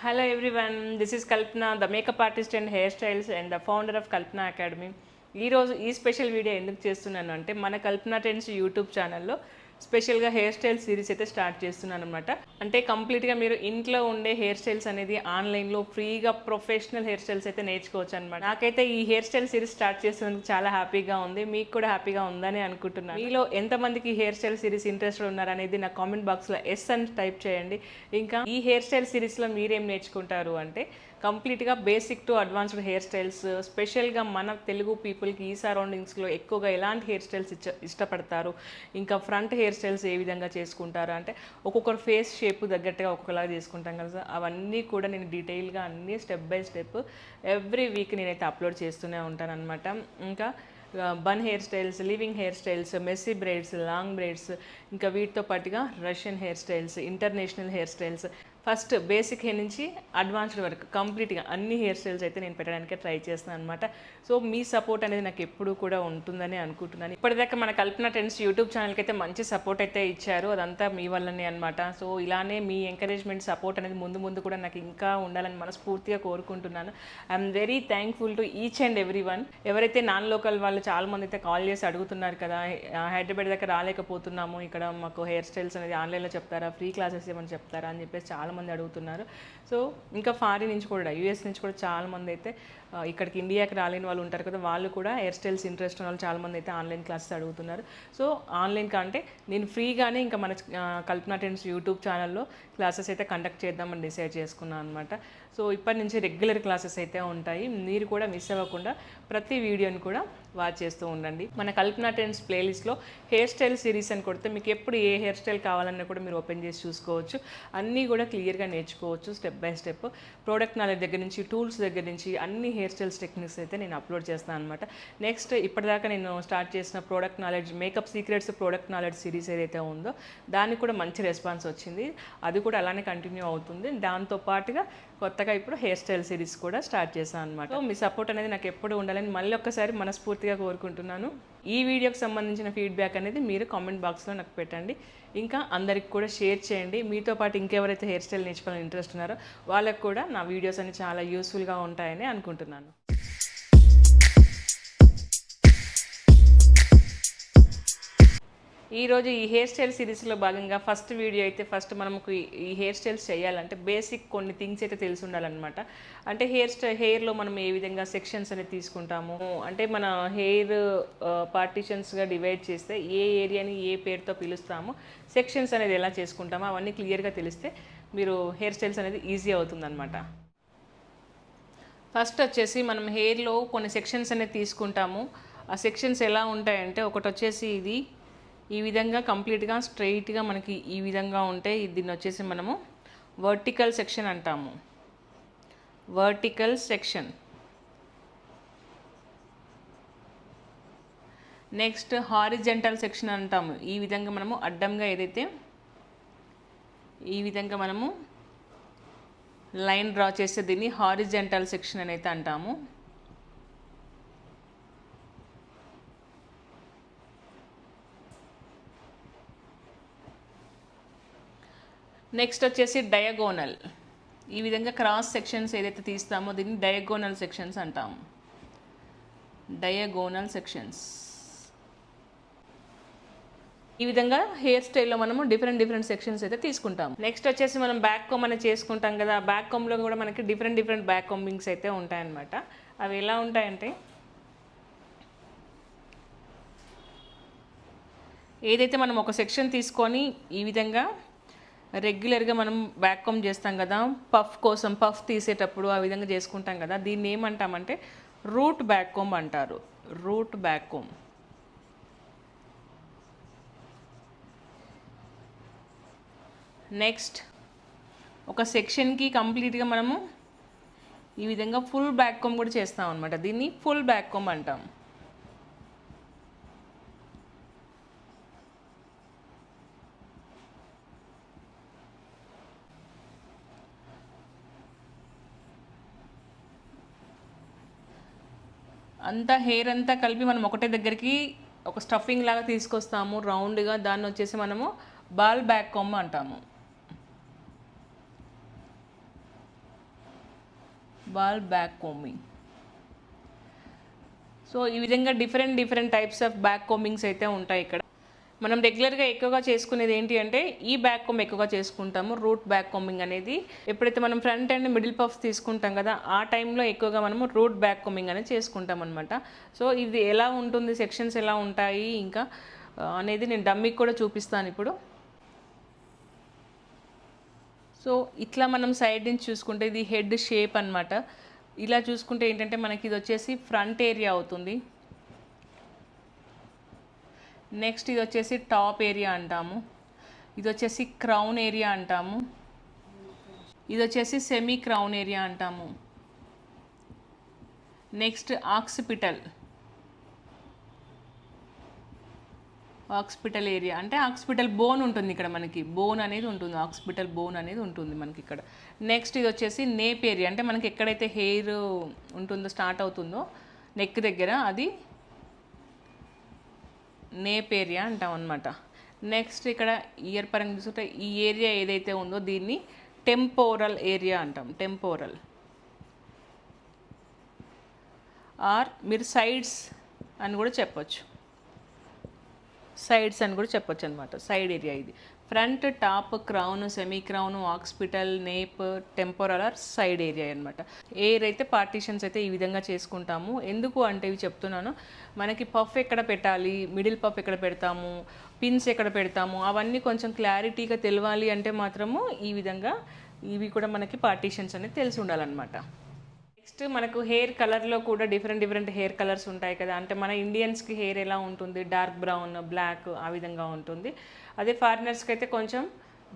Hello everyone this is Kalpana the makeup artist and hair styles and the founder of Kalpana academy ఈరోజు ఈ special video ఎందుకు చేస్తున్నాను అంటే మన Kalpana tense YouTube ఛానల్లో స్పెషల్గా హెయిర్ స్టైల్ సిరీస్ అయితే స్టార్ట్ చేస్తున్నాను అనమాట అంటే కంప్లీట్గా మీరు ఇంట్లో ఉండే హెయిర్ స్టైల్స్ అనేది ఆన్లైన్లో ఫ్రీగా ప్రొఫెషనల్ హెయిర్ స్టైల్స్ అయితే నేర్చుకోవచ్చు అనమాట నాకైతే ఈ హెయిర్ స్టైల్ సిరీస్ స్టార్ట్ చేసినందుకు చాలా హ్యాపీగా ఉంది. మీకు కూడా హ్యాపీగా ఉందని అనుకుంటున్నాను. మీలో ఎంతమందికి హెయిర్ స్టైల్ సిరీస్ ఇంట్రెస్ట్ ఉన్నారు అనేది నా కామెంట్ బాక్స్లో ఎస్ అని టైప్ చేయండి. ఇంకా ఈ హెయిర్ స్టైల్ సిరీస్లో మీరేం నేర్చుకుంటారు అంటే కంప్లీట్గా basic to advanced hair styles స్పెషల్గా మన తెలుగు పీపుల్కి ఈ సరౌండింగ్స్లో ఎక్కువగా ఎలాంటి హెయిర్ స్టైల్స్ ఇచ్చ ఇష్టపడతారు? ఇంకా ఫ్రంట్ హెయిర్ స్టైల్స్ ఏ విధంగా చేసుకుంటారు? అంటే ఒక్కొక్కరు ఫేస్ షేప్ తగ్గట్టుగా ఒక్కొక్కలాగా చేసుకుంటాం కదా అవన్నీ కూడా నేను డీటెయిల్గా అన్నీ step by step every week నేనైతే అప్లోడ్ చేస్తూనే ఉంటాను అనమాట ఇంకా bun hair styles living hair styles messy braids long braids ఇంకా వీటితో పాటుగా Russian hair styles international hair styles first basic hair నుంచి అడ్వాన్స్డ్ వరకు కంప్లీట్గా అన్ని హెయిర్ స్టైల్స్ అయితే నేను పెట్టడానికి ట్రై చేస్తాను అనమాట సో మీ సపోర్ట్ అనేది నాకు ఎప్పుడూ కూడా ఉంటుందని అనుకుంటున్నాను. ఇప్పటిదాకా మన కల్పన ట్రెండ్స్ యూట్యూబ్ ఛానల్కి అయితే మంచి సపోర్ట్ అయితే ఇచ్చారు. అదంతా మీ వల్లనే అనమాట సో ఇలానే మీ ఎంకరేజ్మెంట్ సపోర్ట్ అనేది ముందు ముందు కూడా నాకు ఇంకా ఉండాలని మనస్ఫూర్తిగా కోరుకుంటున్నాను. I'm very thankful to each and every one. ఎవరైతే నాన్ లోకల్ వాళ్ళు చాలా మంది అయితే కాల్ చేసి అడుగుతున్నారు కదా హైదరాబాద్ దగ్గర రాలేకపోతున్నాము ఇక్కడ మాకు హెయిర్ స్టైల్స్ అనేది ఆన్లైన్లో చెప్తారా ఫ్రీ క్లాసెస్ ఏమని చెప్తారా అని చెప్పేసి చాలా మంది అడుగుతున్నారు. సో ఇంకా ఫారిన్ నుంచి కూడా యూఎస్ నుంచి కూడా చాలా మంది అయితే ఇక్కడికి ఇండియాకి రాలేని వాళ్ళు ఉంటారు కదా వాళ్ళు కూడా హెయిర్ స్టైల్స్ ఇంట్రెస్ట్ ఉన్న వాళ్ళు చాలా మంది అయితే ఆన్లైన్ క్లాసెస్ అడుగుతున్నారు. సో ఆన్లైన్ కంటే నేను ఫ్రీగానే ఇంకా మన కల్పనా కల్పన యూట్యూబ్ ఛానల్లో క్లాసెస్ అయితే కండక్ట్ చేద్దామని డిసైడ్ చేసుకున్నాను అనమాట సో ఇప్పటి నుంచి రెగ్యులర్ క్లాసెస్ అయితే ఉంటాయి. మీరు కూడా మిస్ అవ్వకుండా ప్రతి వీడియోని కూడా వాచ్ చేస్తూ ఉండండి. మన కల్పన టెన్స్ ప్లేలిస్ట్లో హెయిర్ స్టైల్ సిరీస్ అని కొడితే మీకు ఎప్పుడు ఏ హెయిర్ స్టైల్ కావాలన్నా కూడా మీరు ఓపెన్ చేసి చూసుకోవచ్చు. అన్నీ కూడా క్లియర్గా నేర్చుకోవచ్చు step by step. Product knowledge దగ్గర నుంచి టూల్స్ దగ్గర నుంచి అన్ని హెయిర్ స్టైల్స్ టెక్నిక్స్ అయితే నేను అప్లోడ్ చేస్తాను అనమాట నెక్స్ట్ ఇప్పటిదాకా నేను స్టార్ట్ చేసిన product knowledge makeup secrets product knowledge series ఏదైతే ఉందో దానికి కూడా మంచి రెస్పాన్స్ వచ్చింది. అది కూడా అలానే కంటిన్యూ అవుతుంది. దాంతో పాటుగా కొత్తగా ఇప్పుడు హెయిర్ స్టైల్ సిరీస్ కూడా స్టార్ట్ చేశాను అనమాట మీ సపోర్ట్ అనేది నాకు ఎప్పుడు ఉండాలని మళ్ళీ ఒక్కసారి మనస్ఫూర్తిగా కోరుకుంటున్నాను. ఈ వీడియోకి సంబంధించిన ఫీడ్బ్యాక్ అనేది మీరు కామెంట్ బాక్స్లో నాకు పెట్టండి. ఇంకా అందరికి కూడా షేర్ చేయండి. మీతో పాటు ఇంకెవరైతే హెయిర్ స్టైల్ నేర్చుకోవాలని ఇంట్రెస్ట్ ఉన్నారో వాళ్ళకి కూడా నా వీడియోస్ అన్ని చాలా యూస్ఫుల్గా ఉంటాయని అనుకుంటున్నాను. ఈరోజు ఈ హెయిర్ స్టైల్ సిరీస్లో భాగంగా ఫస్ట్ వీడియో అయితే ఫస్ట్ మనకు ఈ- హెయిర్ స్టైల్స్ చేయాలంటే బేసిక్ కొన్ని థింగ్స్ అయితే తెలిసి ఉండాలన్నమాట. అంటే హెయిర్ స్టైల్ హెయిర్లో మనం ఏ విధంగా సెక్షన్స్ అనేది తీసుకుంటాము? అంటే మన హెయిర్ పార్టిషన్స్గా డివైడ్ చేస్తే ఏ ఏరియాని ఏ పేరుతో పిలుస్తాము? సెక్షన్స్ అనేది ఎలా చేసుకుంటామో? అవన్నీ క్లియర్గా తెలిస్తే మీరు హెయిర్ స్టైల్స్ అనేది ఈజీ అవుతుందన్నమాట. ఫస్ట్ వచ్చేసి మనం హెయిర్లో కొన్ని సెక్షన్స్ అనేది తీసుకుంటాము. ఆ సెక్షన్స్ ఎలా ఉంటాయంటే ఒకటి వచ్చేసి ఇది ఈ విధంగా కంప్లీట్గా స్ట్రైట్గా మనకి ఈ విధంగా ఉంటే దీన్ని వచ్చేసి మనము వర్టికల్ సెక్షన్ అంటాము. Vertical section next horizontal section అంటాము. ఈ విధంగా మనము అడ్డంగా ఏదైతే ఈ విధంగా మనము లైన్ డ్రా చేస్తే దీన్ని హారిజెంటల్ సెక్షన్ అని అయితే అంటాము. నెక్స్ట్ వచ్చేసి డయగోనల్ ఈ విధంగా క్రాస్ సెక్షన్స్ ఏదైతే తీస్తామో దీన్ని డయాగోనల్ సెక్షన్స్ అంటాము డయగోనల్ సెక్షన్స్ ఈ విధంగా హెయిర్ స్టైల్లో మనము డిఫరెంట్ డిఫరెంట్ సెక్షన్స్ అయితే తీసుకుంటాం. నెక్స్ట్ వచ్చేసి మనం బ్యాక్ కోమ్ అనేది చేసుకుంటాం కదా ఆ బ్యాక్ కోమ్లో కూడా మనకి డిఫరెంట్ డిఫరెంట్ బ్యాక్ కోంబింగ్స్ అయితే ఉంటాయన్నమాట. అవి ఎలా ఉంటాయంటే ఏదైతే మనం ఒక సెక్షన్ తీసుకొని ఈ విధంగా రెగ్యులర్గా మనం వ్యాక్యూమ్ చేస్తాం కదా పఫ్ కోసం పఫ్ తీసేటప్పుడు ఆ విధంగా చేసుకుంటాం కదా దీన్ని ఏమంటామంటే రూట్ బ్యాక్కోమ్ అంటారు. రూట్ బ్యాక్కోమ్ నెక్స్ట్ ఒక సెక్షన్కి కంప్లీట్గా మనము ఈ విధంగా ఫుల్ బ్యాక్కోమ్ కూడా చేస్తాం అనమాట దీన్ని ఫుల్ బ్యాక్కోమ్ అంటాం. అంతా హెయిర్ అంతా కలిపి మనం ఒకటే దగ్గరికి ఒక స్టఫింగ్ లాగా తీసుకొస్తాము. రౌండ్గా దాన్ని వచ్చేసి మనము బాల్ బ్యాక్ కొమ్మ అంటాము. బాల్ బ్యాక్ కోమింగ్ సో ఈ విధంగా different different types of back combings అయితే ఉంటాయి ఇక్కడ. మనం రెగ్యులర్గా ఎక్కువగా చేసుకునేది ఏంటి అంటే ఈ బ్యాక్ కొమ్మ ఎక్కువగా చేసుకుంటాము రూట్ బ్యాక్ కొమ్మింగ్ అనేది. ఎప్పుడైతే మనం ఫ్రంట్ అండ్ మిడిల్ పఫ్స్ తీసుకుంటాం కదా ఆ టైంలో ఎక్కువగా మనము రూట్ బ్యాక్ కొమ్మింగ్ అనేది చేసుకుంటాం అనమాట సో ఇది ఎలా ఉంటుంది సెక్షన్స్ ఎలా ఉంటాయి ఇంకా అనేది నేను డమ్మికి కూడా చూపిస్తాను ఇప్పుడు. సో ఇట్లా మనం సైడ్ నుంచి చూసుకుంటే ఇది హెడ్ షేప్ అన్నమాట. ఇలా చూసుకుంటే ఏంటంటే మనకి ఇది వచ్చేసి ఫ్రంట్ ఏరియా అవుతుంది. నెక్స్ట్ ఇది వచ్చేసి టాప్ ఏరియా అంటాము. ఇది వచ్చేసి క్రౌన్ ఏరియా అంటాము. ఇది వచ్చేసి సెమీ క్రౌన్ ఏరియా అంటాము. Next occipital. Occipital area. అంటే ఆక్సిపిటల్ బోన్ ఉంటుంది ఇక్కడ మనకి. బోన్ అనేది ఉంటుంది. ఆక్స్పిటల్ బోన్ అనేది ఉంటుంది మనకి ఇక్కడ. నెక్స్ట్ ఇది వచ్చేసి నేప్ ఏరియా. అంటే మనకి ఎక్కడైతే హెయిర్ ఉంటుందో స్టార్ట్ అవుతుందో నెక్ దగ్గర అది నేప్ ఏరియా అంటాం అనమాట నెక్స్ట్ ఇక్కడ ఇయర్ పరంగా చూసుకుంటే ఈ ఏరియా ఏదైతే ఉందో దీన్ని టెంపోరల్ ఏరియా అంటాం. టెంపోరల్ ఆర్ మీరు సైడ్స్ అని కూడా చెప్పొచ్చు. సైడ్స్ అని కూడా చెప్పొచ్చు అనమాట సైడ్ ఏరియా ఇది. Front top crown semi crown occipital nape temporal or side area అనమాట ఎయిర్ అయితే పార్టీషన్స్ అయితే ఈ విధంగా చేసుకుంటాము ఎందుకు అంటే ఇవి చెప్తున్నాను. మనకి పఫ్ ఎక్కడ పెట్టాలి మిడిల్ పఫ్ ఎక్కడ పెడతాము పిన్స్ ఎక్కడ పెడతాము అవన్నీ కొంచెం క్లారిటీగా తెలవాలి అంటే మాత్రము ఈ విధంగా ఇవి కూడా మనకి పార్టీషన్స్ అనేది తెలిసి ఉండాలన్నమాట. నెక్స్ట్ మనకు హెయిర్ కలర్లో కూడా డిఫరెంట్ డిఫరెంట్ హెయిర్ కలర్స్ ఉంటాయి కదా. అంటే మన ఇండియన్స్కి హెయిర్ ఎలా ఉంటుంది? డార్క్ బ్రౌన్ బ్లాక్ ఆ విధంగా ఉంటుంది. అదే ఫారినర్స్కి అయితే కొంచెం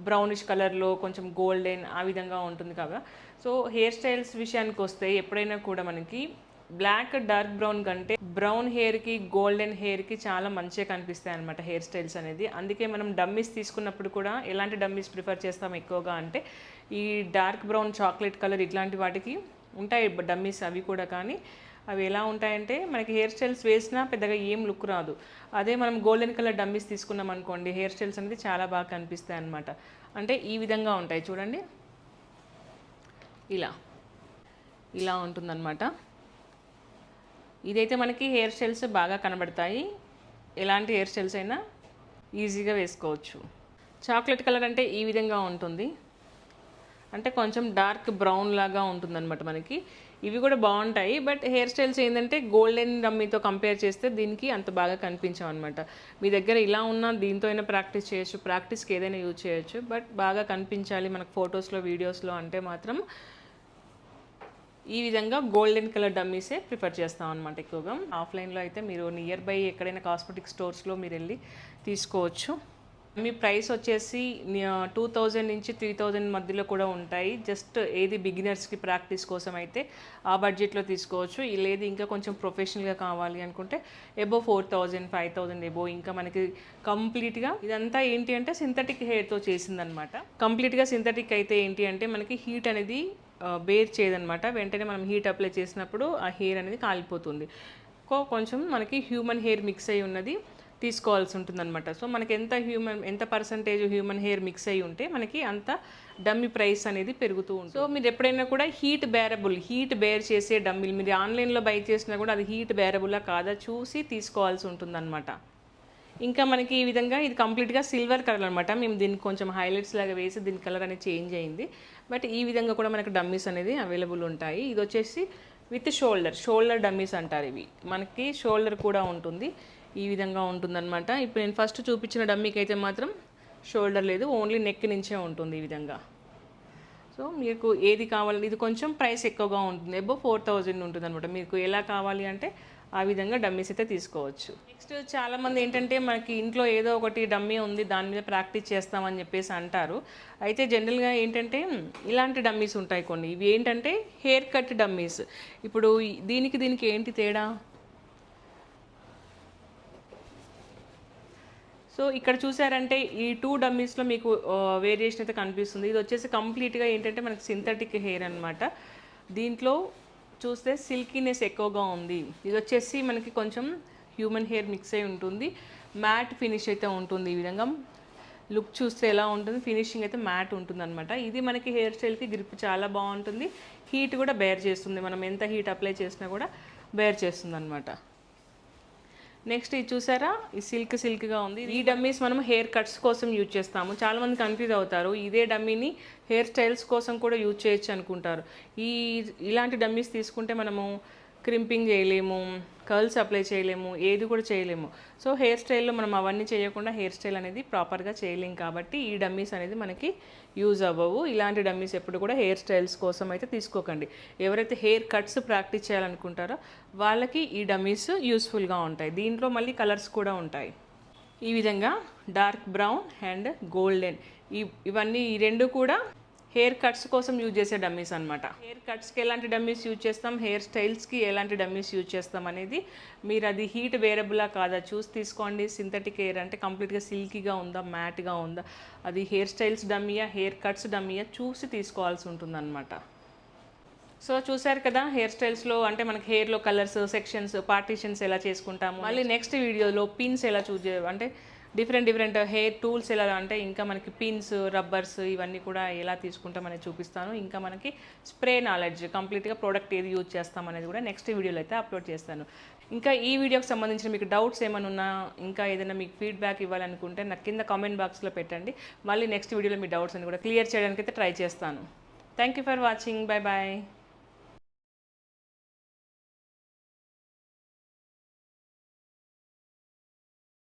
బ్రౌనిష్ కలర్లో కొంచెం గోల్డెన్ ఆ విధంగా ఉంటుంది కదా సో హెయిర్ స్టైల్స్ విషయానికి వస్తే ఎప్పుడైనా కూడా మనకి బ్లాక్ డార్క్ బ్రౌన్ కంటే బ్రౌన్ హెయిర్కి గోల్డెన్ హెయిర్కి చాలా మంచిగా కనిపిస్తాయి అనమాట హెయిర్ స్టైల్స్ అనేది. అందుకే మనం డమ్మీస్ తీసుకున్నప్పుడు కూడా ఎలాంటి డమ్మీస్ ప్రిఫర్ చేస్తాం ఎక్కువగా అంటే ఈ డార్క్ బ్రౌన్ చాక్లెట్ కలర్ ఇట్లాంటి వాటికి ఉంటాయి డమ్మీస్ అవి కూడా కానీ. అవి ఎలా ఉంటాయంటే మనకి హెయిర్ స్టైల్స్ వేసినా పెద్దగా ఏం లుక్ రాదు. అదే మనం గోల్డెన్ కలర్ డమ్మీస్ తీసుకున్నాం అనుకోండి హెయిర్ స్టైల్స్ అనేది చాలా బాగా కనిపిస్తాయి అన్నమాట. అంటే ఈ విధంగా ఉంటాయి చూడండి. ఇలా. ఇలా ఉంటుందన్నమాట. ఇదైతే మనకి హెయిర్ స్టైల్స్ బాగా కనబడతాయి. ఎలాంటి హెయిర్ స్టైల్స్ అయినా ఈజీగా వేసుకోవచ్చు. చాక్లెట్ కలర్ అంటే ఈ విధంగా ఉంటుంది. అంటే కొంచెం డార్క్ బ్రౌన్ లాగా ఉంటుందన్నమాట మనకి. ఇవి కూడా బాగుంటాయి. బట్ హెయిర్ స్టైల్స్ ఏంటంటే గోల్డెన్ రమ్మీతో కంపేర్ చేస్తే దీనికి అంత బాగా కనిపించాం అనమాట మీ దగ్గర ఇలా ఉన్న దీంతో అయినా ప్రాక్టీస్ చేయొచ్చు. ప్రాక్టీస్కి ఏదైనా యూజ్ చేయొచ్చు. బట్ బాగా కనిపించాలి మనకు ఫొటోస్లో వీడియోస్లో అంటే మాత్రం ఈ విధంగా గోల్డెన్ కలర్ డమ్మీసే ప్రిఫర్ చేస్తాం అనమాట ఎక్కువగా. ఆఫ్లైన్లో అయితే మీరు నియర్ బై ఎక్కడైనా కాస్మెటిక్ స్టోర్స్లో మీరు వెళ్ళి తీసుకోవచ్చు. మీ ప్రైస్ వచ్చేసి టూ థౌజండ్ నుంచి త్రీ థౌజండ్ మధ్యలో కూడా ఉంటాయి. జస్ట్ ఏది బిగినర్స్కి ప్రాక్టీస్ కోసం అయితే ఆ బడ్జెట్లో తీసుకోవచ్చు. లేదు ఇంకా కొంచెం ప్రొఫెషనల్గా కావాలి అనుకుంటే above four thousand five thousand above ఇంకా మనకి కంప్లీట్గా ఇదంతా ఏంటి అంటే సింథటిక్ హెయిర్తో చేసిందనమాట. కంప్లీట్గా సింథటిక్ అయితే ఏంటి అంటే మనకి హీట్ అనేది బేర్ చేయదనమాట. వెంటనే మనం హీట్ అప్లై చేసినప్పుడు ఆ హెయిర్ అనేది కాలిపోతుంది. కో- కొంచెం మనకి హ్యూమన్ హెయిర్ మిక్స్ అయి ఉన్నది. తీసుకోవాల్సి ఉంటుందన్నమాట. సో మనకి ఎంత హ్యూమన్ ఎంత పర్సంటేజ్ హ్యూమన్ హెయిర్ మిక్స్ అయి ఉంటే మనకి అంత డమ్మీ ప్రైస్ అనేది పెరుగుతూ ఉంటుంది. సో మీరు ఎప్పుడైనా కూడా హీట్ బేరబుల్ హీట్ బేర్ చేసే డమ్మీలు మీరు ఆన్లైన్లో బై చేసినా కూడా అది హీట్ బేరబుల్లా కాదా చూసి తీసుకోవాల్సి ఉంటుందన్నమాట. ఇంకా మనకి ఈ విధంగా ఇది కంప్లీట్గా సిల్వర్ కలర్ అనమాట మేము దీనికి కొంచెం హైలైట్స్ లాగా వేసి దీని కలర్ అనేది చేంజ్ అయింది. బట్ ఈ విధంగా కూడా మనకి డమ్మీస్ అనేది అవైలబుల్ ఉంటాయి. ఇది వచ్చేసి విత్ షోల్డర్ షోల్డర్ డమ్మీస్ అంటారు ఇవి. మనకి షోల్డర్ కూడా ఉంటుంది. ఈ విధంగా ఉంటుందన్నమాట. ఇప్పుడు నేను ఫస్ట్ చూపించిన డమ్మీకి అయితే మాత్రం షోల్డర్ లేదు ఓన్లీ నెక్ నుంచే ఉంటుంది ఈ విధంగా. సో మీకు ఏది కావాలి ఇది కొంచెం ప్రైస్ ఎక్కువగా ఉంటుంది ఎబో ఫోర్ థౌజండ్ ఉంటుంది అనమాట మీకు ఎలా కావాలి అంటే ఆ విధంగా డమ్మీస్ అయితే తీసుకోవచ్చు. నెక్స్ట్ చాలామంది ఏంటంటే మనకి ఇంట్లో ఏదో ఒకటి డమ్మీ ఉంది దాని మీద ప్రాక్టీస్ చేస్తామని చెప్పేసి అంటారు. అయితే జనరల్గా ఏంటంటే ఇలాంటి డమ్మీస్ ఉంటాయి కొన్ని. ఇవి ఏంటంటే హెయిర్ కట్ డమ్మీస్ ఇప్పుడు దీనికి దీనికి ఏంటి తేడా? సో ఇక్కడ చూసారంటే ఈ టూ డమ్మీస్లో మీకు వేరియేషన్ అయితే కనిపిస్తుంది. ఇది వచ్చేసి కంప్లీట్గా ఏంటంటే మనకి సింథటిక్ హెయిర్ అనమాట దీంట్లో చూస్తే సిల్కీనెస్ ఎక్కువగా ఉంది. ఇది వచ్చేసి మనకి కొంచెం హ్యూమన్ హెయిర్ మిక్స్ అయి ఉంటుంది. మ్యాట్ ఫినిష్ అయితే ఉంటుంది ఈ విధంగా. లుక్ చూస్తే ఎలా ఉంటుంది? ఫినిషింగ్ అయితే మ్యాట్ ఉంటుంది ఇది మనకి హెయిర్ స్టైల్కి గ్రిప్ చాలా బాగుంటుంది. హీట్ కూడా బేర్ చేస్తుంది. మనం ఎంత హీట్ అప్లై చేసినా కూడా బేర్ చేస్తుంది అనమాట నెక్స్ట్ ఇది చూసారా? ఈ సిల్క్ సిల్క్గా ఉంది. ఈ డమ్మీస్ మనం హెయిర్ కట్స్ కోసం యూజ్ చేస్తాము. చాలామంది కన్ఫ్యూజ్ అవుతారు. ఇదే డమ్మీని హెయిర్ స్టైల్స్ కోసం కూడా యూజ్ చేయొచ్చు అనుకుంటారు. ఈ ఇలాంటి డమ్మీస్ తీసుకుంటే మనము క్రింపింగ్ చేయలేము కర్ల్స్ అప్లై చేయలేము ఏది కూడా చేయలేము. సో హెయిర్ స్టైల్లో మనం అవన్నీ చేయకుండా హెయిర్ స్టైల్ అనేది ప్రాపర్గా చేయలేము కాబట్టి ఈ డమ్మీస్ అనేది మనకి యూజ్ అవ్వవు. ఇలాంటి డమ్మీస్ ఎప్పుడు కూడా హెయిర్ స్టైల్స్ కోసం అయితే తీసుకోకండి. ఎవరైతే హెయిర్ కట్స్ ప్రాక్టీస్ చేయాలనుకుంటారో వాళ్ళకి ఈ డమ్మీస్ యూస్ఫుల్గా ఉంటాయి. దీంట్లో మళ్ళీ కలర్స్ కూడా ఉంటాయి. ఈ విధంగా డార్క్ బ్రౌన్ అండ్ గోల్డెన్ ఇవన్నీ ఈ రెండు కూడా హెయిర్ కట్స్ కోసం యూజ్ చేసే డమ్మీస్ అనమాట హెయిర్ కట్స్కి ఎలాంటి డమ్మీస్ యూజ్ చేస్తాం? హెయిర్ స్టైల్స్కి ఎలాంటి డమ్మీస్ యూజ్ చేస్తాం అనేది మీరు అది హీట్ వేరబులా కాదా? చూసి తీసుకోండి. సింథటిక్ హెయిర్ అంటే కంప్లీట్గా సిల్కీగా ఉందా? మ్యాట్గా ఉందా? అది హెయిర్ స్టైల్స్ డమ్మీయా? హెయిర్ కట్స్ డమ్మీయా? చూసి తీసుకోవాల్సి ఉంటుందన్నమాట. సో చూసారు కదా హెయిర్ స్టైల్స్లో అంటే మనకి హెయిర్లో కలర్స్ సెక్షన్స్ పార్టీషన్స్ ఎలా చేసుకుంటాము? మళ్ళీ నెక్స్ట్ వీడియోలో పిన్స్ ఎలా చూజ్ అంటే డిఫరెంట్ డిఫరెంట్ హెయిర్ టూల్స్ ఎలా అంటే ఇంకా మనకి పిన్స్ రబ్బర్స్ ఇవన్నీ కూడా ఎలా తీసుకుంటామనేది చూపిస్తాను. ఇంకా మనకి స్ప్రే నాలెడ్జ్ కంప్లీట్గా ప్రోడక్ట్ ఏది యూజ్ చేస్తామనేది కూడా నెక్స్ట్ వీడియోలో అయితే అప్లోడ్ చేస్తాను. ఇంకా ఈ వీడియోకి సంబంధించిన మీకు డౌట్స్ ఏమైనా ఉన్నా ఇంకా ఏదైనా మీకు ఫీడ్బ్యాక్ ఇవ్వాలనుకుంటే నాకు కింద కామెంట్ బాక్స్లో పెట్టండి. మళ్ళీ నెక్స్ట్ వీడియోలో మీ డౌట్స్ అని కూడా క్లియర్ చేయడానికి అయితే ట్రై చేస్తాను. Thank you for watching. Bye bye.